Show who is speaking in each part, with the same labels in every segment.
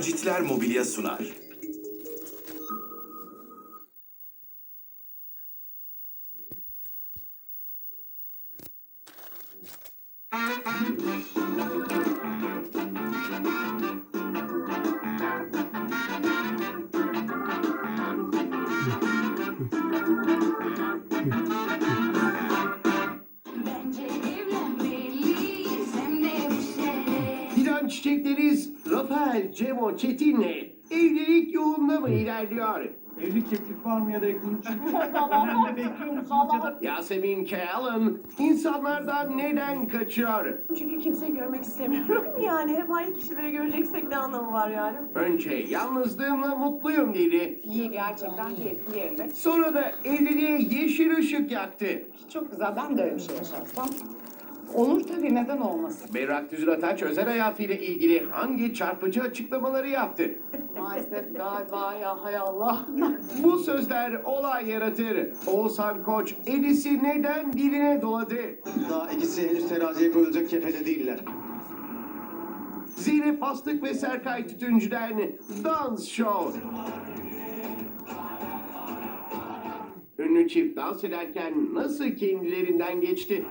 Speaker 1: Macitler Mobilya sunar.
Speaker 2: Bence
Speaker 3: Rafael Cemo Çetin'le evlilik yolunda mı ilerliyor?
Speaker 4: Evlilik teklifi var mı ya da yakın Ben de bekliyor musunuz ya da...
Speaker 3: Yasemin Callan insanlardan neden kaçıyor?
Speaker 5: Çünkü kimseyi görmek istemiyorum. Yani hep aynı kişileri göreceksek ne anlamı var yani?
Speaker 3: Önce yalnızlığımla mutluyum dedi.
Speaker 5: İyi gerçekten keyifli yerinde.
Speaker 3: Sonra da evliliğe yeşil ışık yaktı.
Speaker 5: Çok güzel. Ben de öyle bir şey yaşarsam. Olur tabii neden olmasın.
Speaker 3: Berrak Düzülataç özel hayatıyla ilgili hangi çarpıcı açıklamaları yaptı?
Speaker 5: Maalesef galiba ya hay Allah.
Speaker 3: Bu sözler olay yaratır. Oğuzhan Koç Edis'i neden diline doladı?
Speaker 6: Daha ikisi henüz teraziye koyulacak kefede değiller.
Speaker 3: Zeynep Bastık ve Serkay Tütüncü'den Dans Show. Ünlü çift dans ederken nasıl kendilerinden geçti?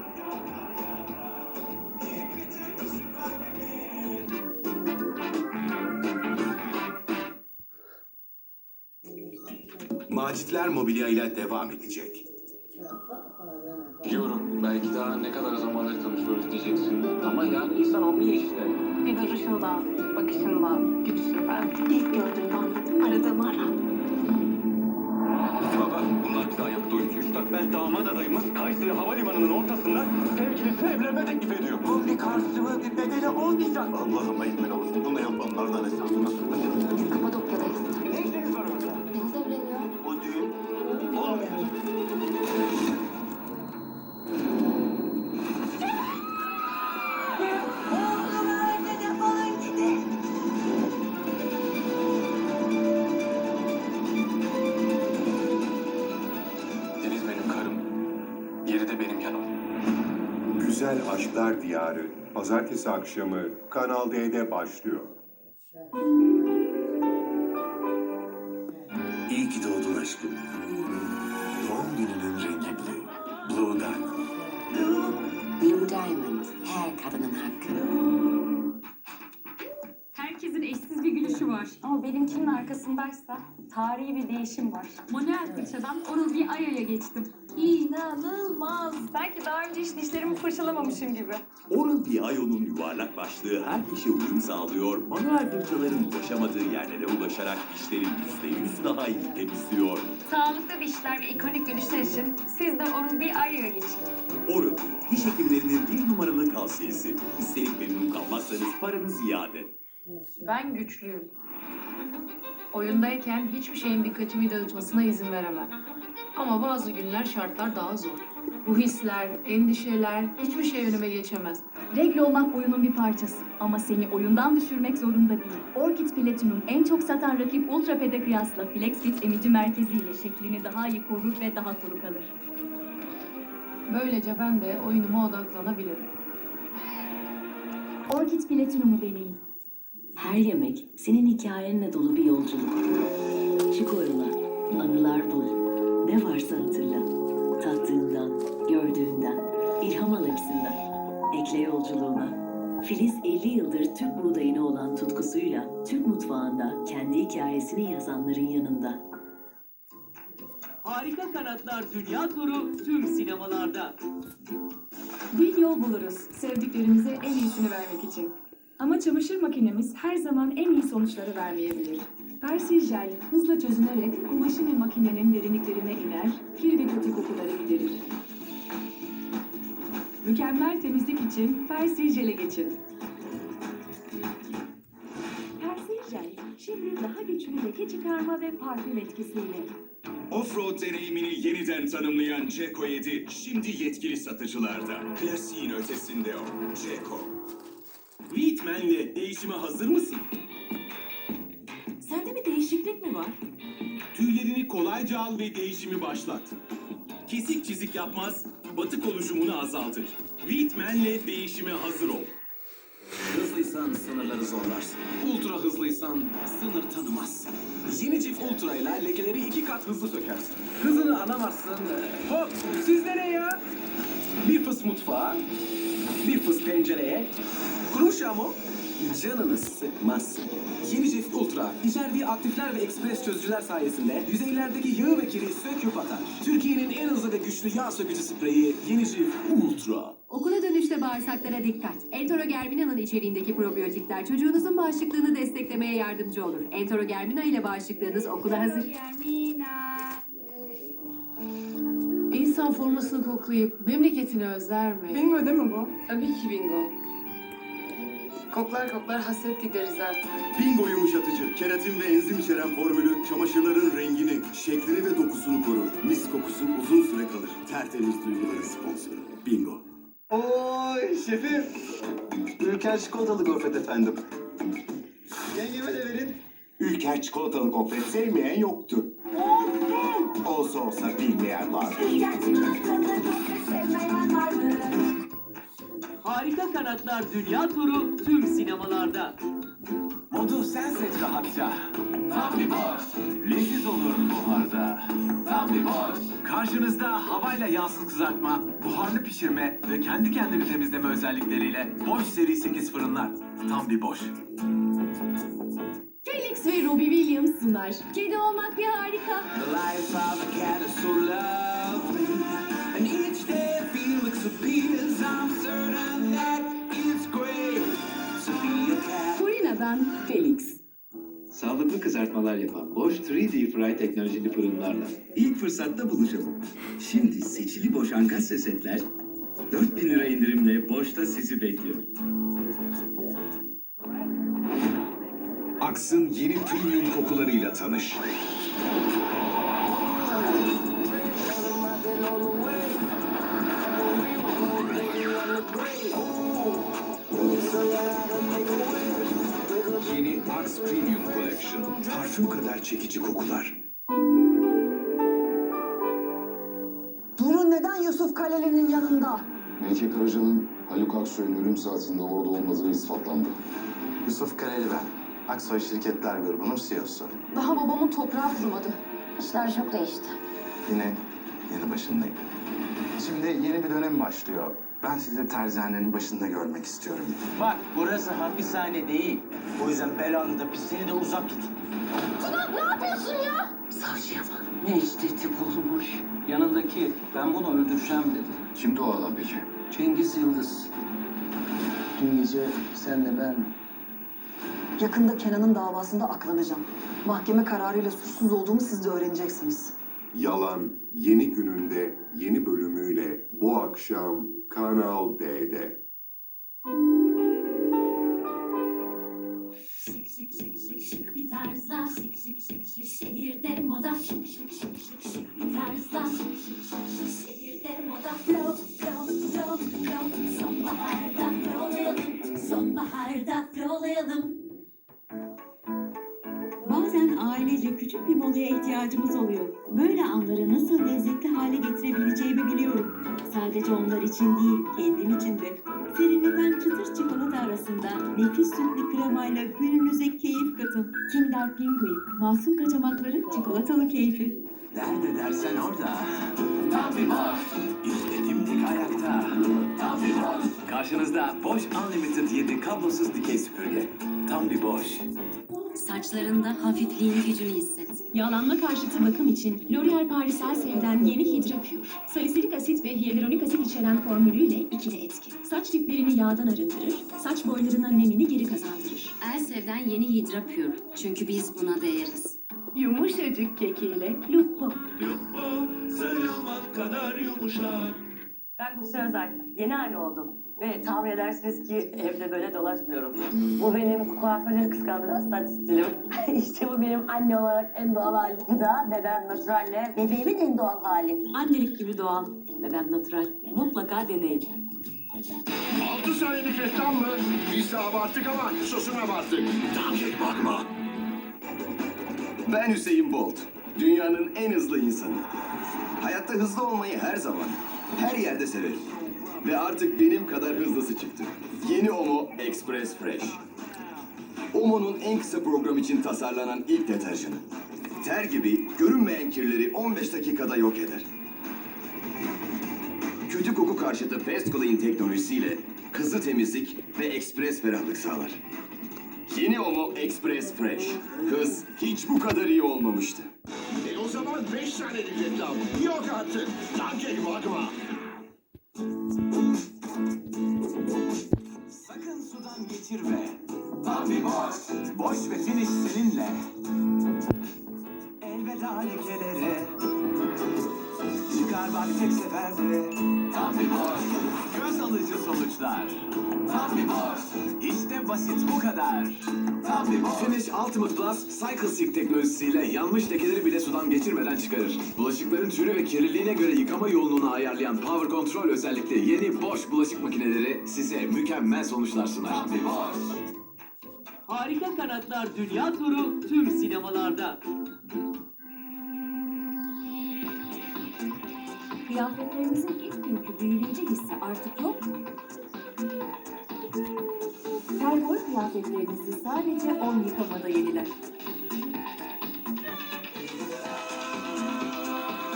Speaker 1: Macitler Mobilya ile devam edecek.
Speaker 7: Biliyorum belki daha ne kadar zamandır tanışıyoruz diyeceksin. Ama yani insan anlıyor işte.
Speaker 2: Bir duruşunla, bakışınla, gülüşünden ilk gördüğümde anladım. Aradığımı ara.
Speaker 6: Baba bunlar bize ayakta uyutmuşlar. Ben damat adayımız Kayseri Havalimanı'nın ortasında sevgilisine evlenme teklif ediyor. Bu bir karşılığı bir bedeli olmayacak. Allah'ıma ekmek olsun. Bunu yapanlardan hesabını soracağım.
Speaker 2: Biz Kapadokya'dayız.
Speaker 8: Aşklar Diyarı Pazartesi akşamı Kanal D'de başlıyor.
Speaker 2: Ama benimkinin arkasındaysa tarihi bir değişim var.
Speaker 9: Manuel fırçadan Oral B Aya'ya geçtim.
Speaker 5: İnanılmaz. Belki daha önce hiç dişlerimi fırçalamamışım gibi.
Speaker 10: Oral B Io'nun yuvarlak başlığı her işe uyum sağlıyor, manuel fırçaların ulaşamadığı yerlere ulaşarak dişleri %100 daha iyi temizliyor.
Speaker 9: Sağlıklı dişler ve ikonik gülüşler için siz de Oral B Aya'ya geçin.
Speaker 10: Oral, diş hekimlerinin bir numaralı tavsiyesi. Üstelik memnun kalmazsanız paranız iade.
Speaker 5: Ben güçlüyüm.
Speaker 9: Oyundayken hiçbir şeyin dikkatimi dağıtmasına izin veremem. Ama bazı günler şartlar daha zor. Bu hisler, endişeler hiçbir şey önüme geçemez.
Speaker 11: Regle olmak oyunun bir parçası ama seni oyundan düşürmek zorunda değil. Orchid Platinum en çok satan rakip Ultra Ped'e kıyasla FlexFit emici merkeziyle şeklini daha iyi korur ve daha kuru kalır.
Speaker 9: Böylece ben de oyunuma odaklanabilirim.
Speaker 11: Orchid Platinum'u deneyin.
Speaker 12: Her yemek senin hikayenle dolu bir yolculuk. Çık o yola, anılar bul. Ne varsa hatırla. Tattığından, gördüğünden, ilham alaksından. Ekle yolculuğuna. Filiz 50 yıldır Türk buğdayına olan tutkusuyla Türk mutfağında kendi hikayesini yazanların yanında.
Speaker 4: Harika Kanatlar Dünya Turu tüm sinemalarda.
Speaker 11: Bir yol buluruz sevdiklerimize en iyisini vermek için. Ama çamaşır makinemiz her zaman en iyi sonuçları vermeyebilir. Persil jel hızla çözünerek kumaşın ve makinenin derinliklerine iner, kir ve kötü kokuları giderir. Mükemmel temizlik için Persil jel'e geçin. Persil jel şimdi daha güçlü leke çıkarma ve parfüm etkisiyle.
Speaker 10: Offroad deneyimini yeniden tanımlayan Ceko 7 şimdi yetkili satıcılarda. Klasiğin ötesinde o. Ceko. Whitman'le değişime hazır mısın?
Speaker 12: Sende bir değişiklik mi var?
Speaker 10: Tüylerini kolayca al ve değişimi başlat. Kesik çizik yapmaz, batık oluşumunu azaltır. Whitman'le değişime hazır ol. Hızlı
Speaker 13: hızlıysan sınırları zorlarsın. Ultra hızlıysan sınır tanımazsın. Yeni Cif Ultra ile lekeleri iki kat hızlı sökersin. Hızını alamazsın. Hop! Siz nereye ya? Bir fıs mutfağa, bir fıs pencereye. Kurumuş ya mu? Canını sıkmazsın. Yeni Cif Ultra, içerdiği aktifler ve ekspres çözücüler sayesinde yüzeylerdeki yağı ve kiri söküp atar. Türkiye'nin en hızlı ve güçlü yağ sökücü spreyi Yeni Cif Ultra.
Speaker 14: Okula dönüşte bağırsaklara dikkat. Entorogermina'nın içeriğindeki probiyotikler çocuğunuzun bağışıklığını desteklemeye yardımcı olur. Entorogermina ile bağışıklığınız okula hazır.
Speaker 3: İnsan formasını koklayıp memleketini özler mi?
Speaker 10: Bingo değil mi bu?
Speaker 3: Tabii ki bingo. Koklar koklar hasret gideriz artık.
Speaker 15: Bingo yumuşatıcı, keratin ve enzim içeren formülü çamaşırların rengini, şeklini ve dokusunu korur. Mis kokusu uzun süre kalır. Tertemiz duyguların sponsoru. Bingo.
Speaker 13: Oy şefim. Ülker çikolatalı gofret efendim. Yengeme de verin.
Speaker 8: Ülker çikolatalı gofret sevmeyen yoktu. Olsa olsa bilmeyen vardı.
Speaker 16: Harika Kanatlar Dünya Turu tüm sinemalarda.
Speaker 13: Modu sen seç rahatça. Tam bir boş. Leziz olur buharda. Tam bir boş. Karşınızda havayla yağsız kızartma, buharlı pişirme ve kendi kendini temizleme özellikleriyle Bosch seri 8 fırınlar. Tam bir boş.
Speaker 17: Ve Robbie Williams sunar. Kedi olmak bir harika.
Speaker 13: The life of a cat is so lovely. And each day I feel like Sabine's. I'm certain that it's great to be a cat.
Speaker 17: Purina'dan Felix.
Speaker 18: Sağlıklı kızartmalar yapan Bosch 3D Fry teknolojili fırınlarla.
Speaker 15: İlk fırsatta buluşalım. Şimdi seçili boş ankastre setler 4000 lira indirimle Boş'ta sizi bekliyor.
Speaker 1: Aks'ın yeni premium kokularıyla tanış. Yeni Axe Premium Collection. Parfüm kadar çekici kokular.
Speaker 10: Durun neden Yusuf Kaleli'nin yanında?
Speaker 13: Melike Karaca'nın Haluk Aksoy'un ölüm saatinde orada olmadığı ispatlandı.
Speaker 18: Yusuf Kareli ben. Aksoy Şirketler Grubu'nun CEO'su.
Speaker 19: Daha babamın toprağı kurumadı.
Speaker 14: İşler çok değişti.
Speaker 18: Yine yeni başındayım. Şimdi yeni bir dönem başlıyor. Ben sizi terzihanenin başında görmek istiyorum.
Speaker 16: Bak burası hapishane değil. O yüzden belanı da pisliğini de uzak tut.
Speaker 2: Savcıya bak. Ne şiddeti bulmuş.
Speaker 16: Yanındaki ben bunu öldüreceğim dedi.
Speaker 18: Kimdi o adam peki?
Speaker 16: Cengiz Yıldız. Dün gece senle ben
Speaker 10: Yakında Kenan'ın davasında aklanacağım. Mahkeme kararıyla suçsuz olduğumu siz de öğreneceksiniz.
Speaker 8: Yalan yeni gününde yeni bölümüyle bu akşam Kanal D'de.
Speaker 14: Bir tarzla şehirde moda Bir tarzla şehirde moda Flow, flow, flow, flow Sonbaharda flowlayalım Sonbaharda flowlayalım
Speaker 2: ailece küçük bir molaya ihtiyacımız oluyor. Böyle anları nasıl lezzetli hale getirebileceğimi biliyorum. Sadece onlar için değil, kendim için de. Serinleten çıtır çikolata arasında nefis sütlü kremayla gününüze keyif katın. Kinder Pinguin, masum kaçamakların çikolatalı keyfi.
Speaker 13: Nerede dersen orada. Bir boş. İşte dimdik ayakta. Bir boş. Karşınızda Bosch Unlimited 7 kablosuz dikey süpürge. Tam bir boş.
Speaker 14: Saçlarında hafifliğin gücünü hisset.
Speaker 17: Yağlanma karşıtı bakım için L'Oreal Paris Elsev'den yeni Hydra Pure. Salisilik asit ve hyaluronik asit içeren formülüyle ikili etki. Saç diplerini yağdan arındırır, saç boylarına nemini geri kazandırır.
Speaker 14: Elsev'den yeni Hydra Pure. Çünkü biz buna değeriz.
Speaker 17: Yumuşacık kekiyle Lupo.
Speaker 10: Ben Buse Özel. Yeni anne oldum. Ve tahmin edersiniz ki evde böyle dolaşmıyorum. Bu benim kuaförleri kıskandığım saç stilim. işte bu benim anne olarak en doğal halim. Bu da bebem naturalle bebeğimin en doğal hali.
Speaker 2: Annelik gibi doğal. Bebem natural. Mutlaka deneyin.
Speaker 20: 6 senelik reklam mı? Biz de abarttık ama sosun abarttık.
Speaker 15: Dandik bakma. Ben Hüseyin Bolt. Dünyanın en hızlı insanı. Hayatta hızlı olmayı her zaman, her yerde severim. Ve artık benim kadar hızlısı çıktı. Yeni Omo Express Fresh. Omo'nun en kısa program için tasarlanan ilk deterjanı. Ter gibi görünmeyen kirleri 15 dakikada yok eder. Kötü koku karşıtı Fast Clean teknolojisiyle hızlı temizlik ve ekspres ferahlık sağlar. Yeni Omo Express Fresh. Hız hiç bu kadar iyi olmamıştı.
Speaker 21: E o zaman beş tane reklam. Yok artık. Danke bakma.
Speaker 13: Sudan geçirme. Tabi boş. Boş ve finish seninle. Elveda lekelere. Çıkar bak tek seferde. Tabi boş. Göz alıcı sonuçlar. Tabi boş. İşte basit bu kadar. Tabi boş.
Speaker 15: Finish Ultimate Plus Cycle Silk teknolojisiyle yanmış lekeleri bile sudan geçirmeden çıkarır. Bulaşıkların türü ve kirliliğine göre yıkama yoğunluğunu ayarlayan Power Control özellikle yeni Bosch bulaşık makineleri size mükemmel sonuçlar sunar.
Speaker 4: Harika Kanatlar Dünya Turu tüm sinemalarda.
Speaker 11: Kıyafetlerimizin ilk günkü büyüleyici hissi artık yok mu? Pergol kıyafetlerinizi sadece 10 yıkamada yeniler.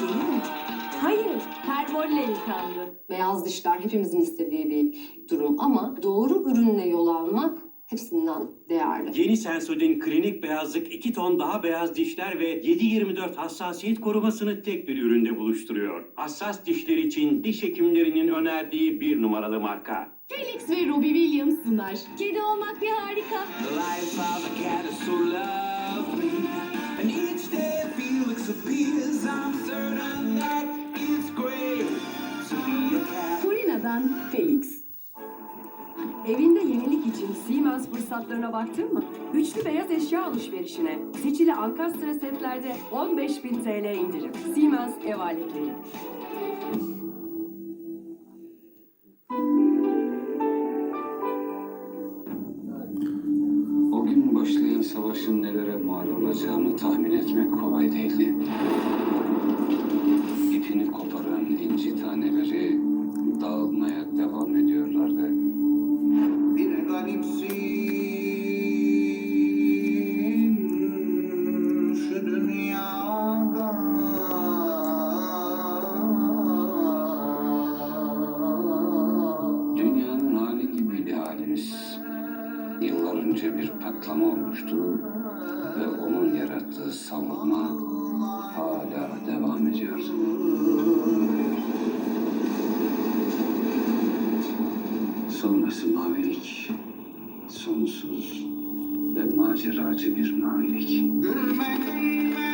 Speaker 11: Değil mi? Hayır, pergolle yıkandı.
Speaker 16: Beyaz dişler hepimizin istediği bir durum ama doğru ürünle yol almak hepsinden değerli.
Speaker 4: Yeni Sensodyne klinik beyazlık 2 ton daha beyaz dişler ve 7-24 hassasiyet korumasını tek bir üründe buluşturuyor. Hassas dişler için diş hekimlerinin önerdiği bir numaralı marka.
Speaker 22: Felix ve Robbie Williams sunar. Kedi olmak bir harika.
Speaker 13: The life of a cat is so lovely. And each day Felix appears. I'm certain that it's great to be a cat.
Speaker 5: Purina'dan Felix. Evinde yenilik için Siemens fırsatlarına baktın mı? Güçlü beyaz eşya alışverişine seçili Ankastre setlerde 15.000 TL indirim. Siemens ev aletleri.
Speaker 7: O gün başlayan savaşın nelere mal olacağını tahmin etmek kolay değildi. İpini koparan inci taneleri dağılmaya devam ediyorlardı.
Speaker 13: Bir garipsin
Speaker 7: maceracı bir mavilik.
Speaker 13: Gülme gülme.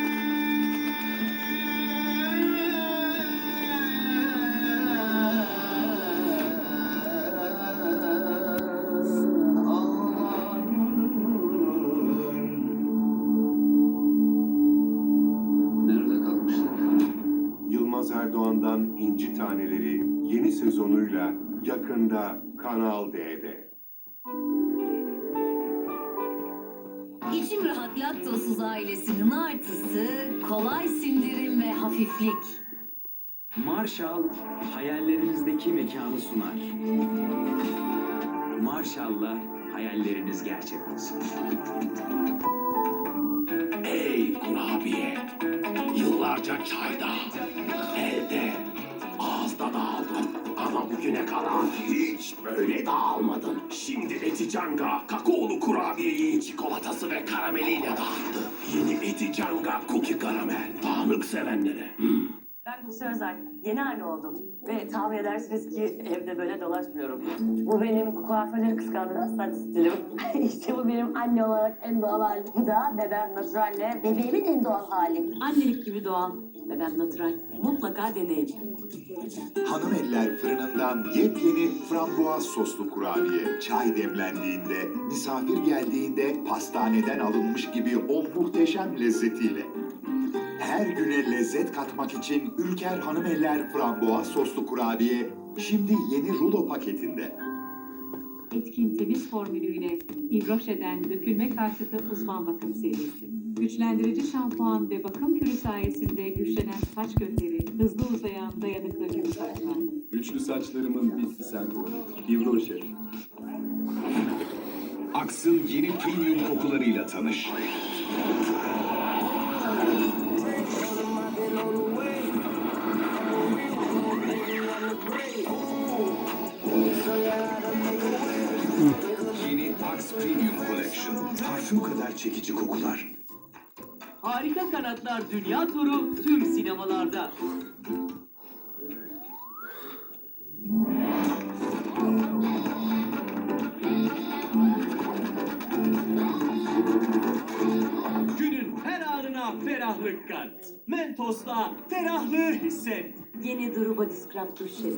Speaker 11: Laktozsuz ailesinin artısı kolay sindirim ve hafiflik.
Speaker 4: Marshall hayallerinizdeki mekanı sunar. Marshall'la hayalleriniz gerçek olsun.
Speaker 21: Ey kurabiye. Yıllarca çayda, elde, ağızda dağıldın. Bugüne kadar hiç böyle dağılmadın. Şimdi Eticanga kakaolu kurabiyeyi çikolatası ve karameliyle dağıttı. Yeni Eticanga cookie karamel. Dağınık sevenlere. Hmm.
Speaker 10: Ben Buse Özel. Yeni anne oldum. Ve tahmin edersiniz ki evde böyle dolaşmıyorum. Bu benim kuaförleri kıskandığım saç stilim. işte bu benim anne olarak en doğal halim. Bu da bebem naturalle bebeğimin en doğal hali.
Speaker 11: Annelik gibi doğal ve ben natural. Mutlaka deneyin.
Speaker 23: Hanım Eller fırınından yepyeni frambuaz soslu kurabiye. Çay demlendiğinde, misafir geldiğinde pastaneden alınmış gibi o muhteşem lezzetiyle. Her güne lezzet katmak için Ülker Hanım Eller frambuaz soslu kurabiye şimdi yeni rulo paketinde.
Speaker 22: Etkin temiz formülüyle ifroş eden dökülme karşıtı uzman bakım serisi. Güçlendirici şampuan ve bakım kürü sayesinde güçlenen saç kökleri, hızlı uzayan dayanıklı gül saçlar.
Speaker 24: Güçlü saçlarımın bitti sembolü. Yivro Şef.
Speaker 1: Aks'ın yeni premium kokularıyla tanış. Yeni Axe Premium Collection. Parfüm kadar çekici kokular.
Speaker 4: Harika Kanatlar Dünya Turu tüm sinemalarda. Ferahlık kat. Mentos'la ferahlığı hisset.
Speaker 25: Yeni Duru Body Scrub Duş Jeli.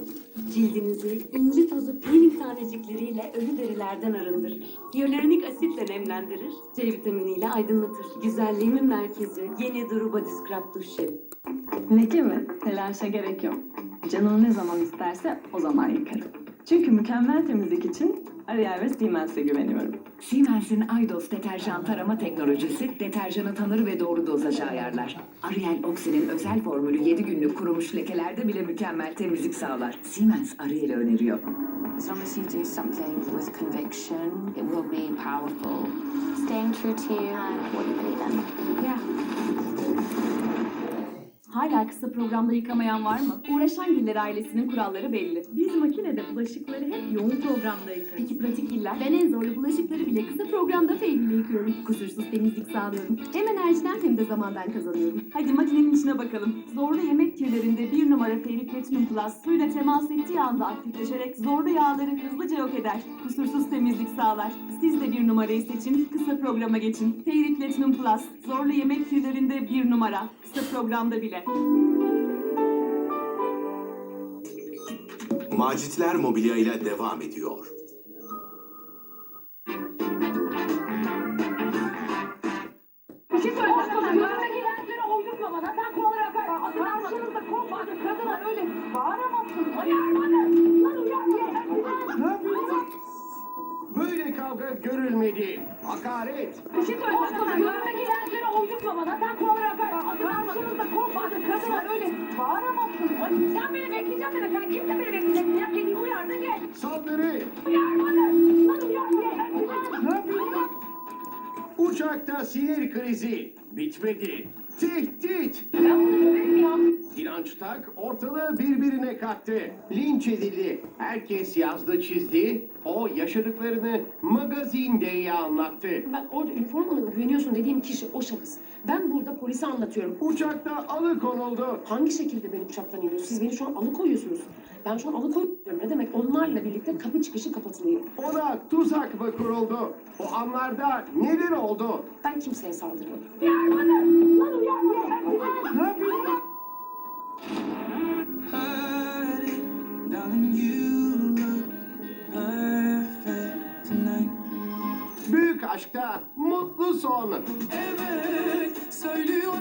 Speaker 25: Cildinizi inci tozu peeling tanecikleriyle ölü derilerden arındırır. Hyaluronik asitle nemlendirir. C vitaminiyle aydınlatır. Güzelliğimin merkezi Yeni Duru Body Scrub Duş Jeli.
Speaker 11: Leke mi? Telaşa gerek yok. Canım ne zaman isterse o zaman yıkarım. Çünkü mükemmel temizlik için Ariel ve Siemens'e güveniyorum.
Speaker 26: Siemens'in Aydos deterjan tarama teknolojisi deterjanı tanır ve doğru dozajı ayarlar. Ariel Oxy'nin özel formülü 7 günlük kurumuş lekelerde bile mükemmel temizlik sağlar. Siemens Ariel'i öneriyor.
Speaker 14: As long as you do something with conviction, it will be powerful. Staying true to what you believe in. Yeah.
Speaker 11: Hala kısa programda yıkamayan var mı? Uğraşan Giller ailesinin kuralları belli. Biz makinede bulaşıkları hep yoğun programda yıkarız. Peki pratik Giller? Ben en zorlu bulaşıkları bile kısa programda feyliyle yıkıyorum. Kusursuz temizlik sağlıyorum. Hem enerjiden hem de zamandan kazanıyorum. Hadi makinenin içine bakalım. Zorlu yemek kirlerinde bir numara Fairy Platinum Plus suyla temas ettiği anda aktifleşerek zorlu yağları hızlıca yok eder. Kusursuz temizlik sağlar. Siz de bir numarayı seçin, kısa programa geçin. Fairy Platinum Plus, zorlu yemek kirlerinde bir numara. Kısa programda bile.
Speaker 27: Macitler Mobilya ile devam ediyor.
Speaker 28: Söyleyeceğim sana. Önündeki lensleri oynatma bana. Sen kurallara bak. Karşınızda korkma. Kadına öyle bağıramazsın. Uyarmadın. Lan uyarmadın.
Speaker 3: Böyle kavga görülmedi. Hakaret.
Speaker 28: Bir şey söyleyeceğim sana. Sen kurallara bak. Karşınızda korkma. Kadına öyle bağıramazsın. Sen beni bekleyeceksin. dedi. Sen kimse beni bekleyeceksin. Ya kendini uyardın geç.
Speaker 3: Saldırı.
Speaker 28: Uyarmadın. Lan uyarmadın.
Speaker 3: Uçakta sinir krizi. Bitmedi. Tehdit. İnanç Tak ortalığı birbirine kattı. Linç edildi. Herkes yazdı çizdi. O yaşadıklarını magazinde anlattı.
Speaker 29: Ben orada üniformana güveniyorsun dediğim kişi o şahıs. Ben burada polise anlatıyorum.
Speaker 3: Uçakta alıkonuldu.
Speaker 29: Hangi şekilde beni uçaktan iniyorsunuz? Siz beni şu an alıkoyuyorsunuz. Ben şu an alıkoyuyorum. Ne demek? Onlarla birlikte kapı çıkışı kapatılıyor.
Speaker 3: Ona tuzak mı kuruldu? O anlarda neler oldu?
Speaker 29: Ben kimseye saldırmadım.
Speaker 28: Uyarmadın. Lan uyarmadın.
Speaker 3: Ne yapıyorsun? Büyük aşkta mutlu son.
Speaker 30: Evet, söylüyorum.